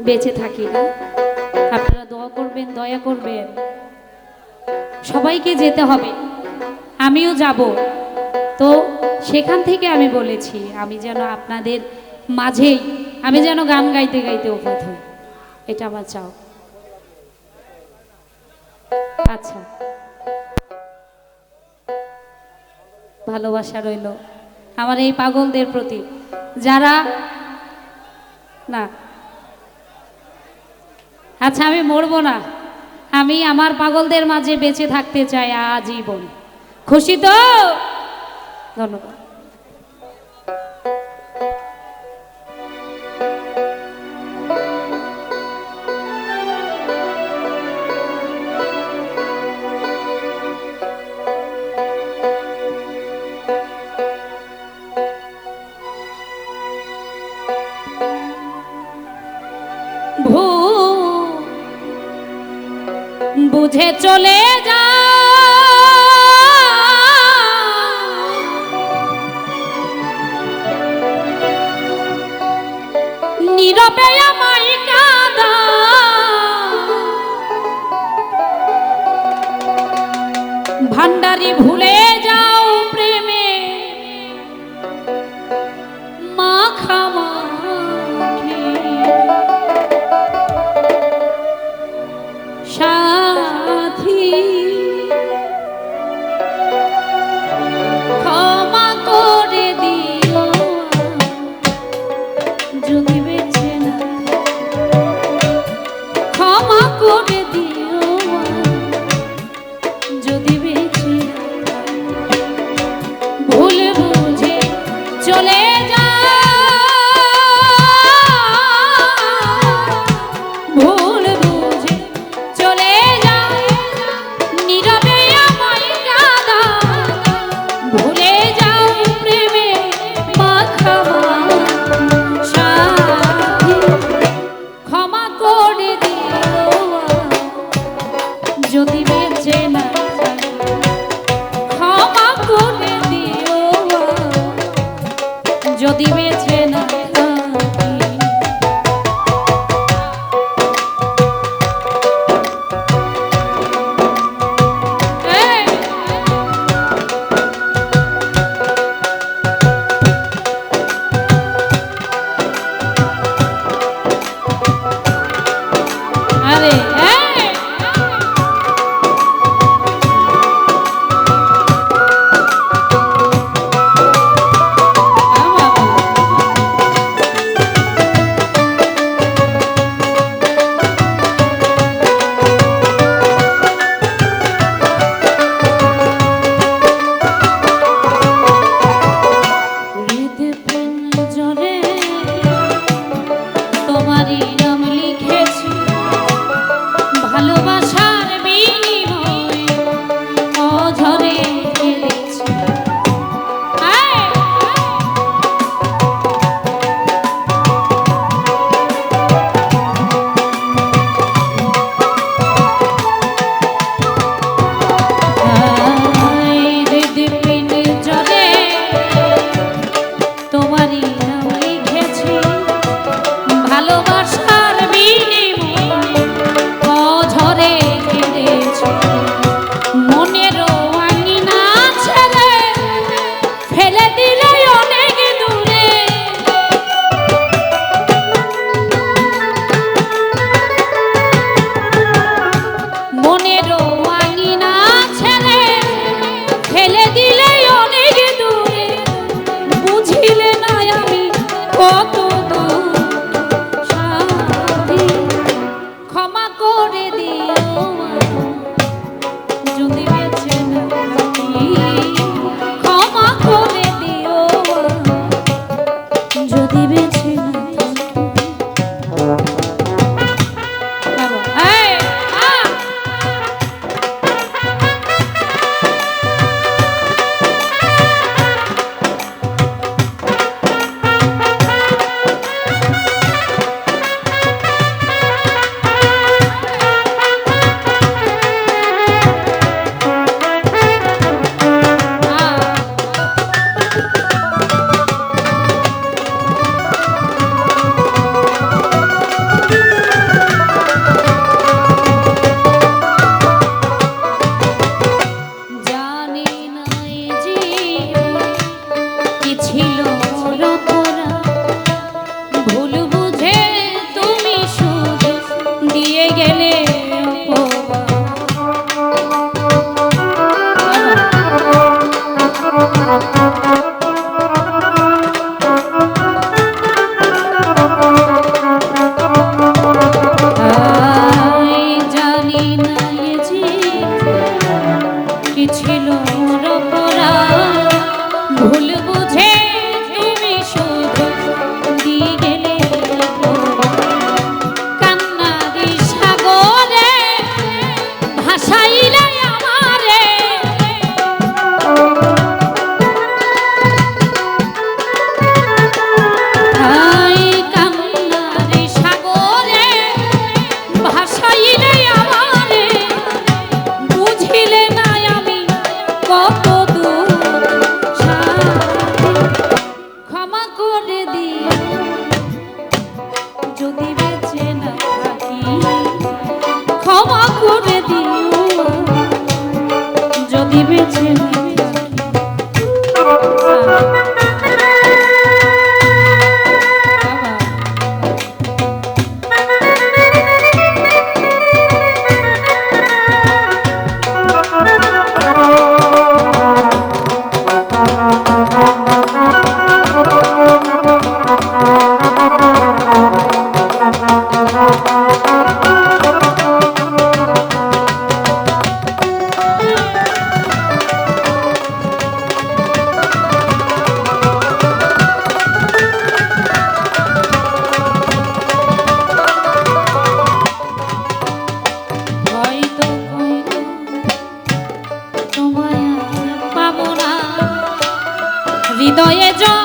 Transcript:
বেঁচে থাকি না। আপনারা দোয়া করবেন, দয়া করবেন। সবাইকে যেতে হবে। আমিও যাব। তো সেখান থেকে আমি বলেছি, আমি যেন আপনাদের মাঝেই, আমি যেন গান গাইতে গাইতে ওপাত হই। এটা আমার চাও আচ্ছা। ভালোবাসা রইল। আমার এই পাগলদের প্রতি। যারা না। আচ্ছা আমি মরবো না। আমি আমার পাগলদের মাঝে বেঁচে থাকতে চাই আজীবন। খুশি তো? ধন্যবাদ। বুঝে চলে যা। যোগী জরে তোমারই নাম লিখেছি। হৃদয়ে জমানো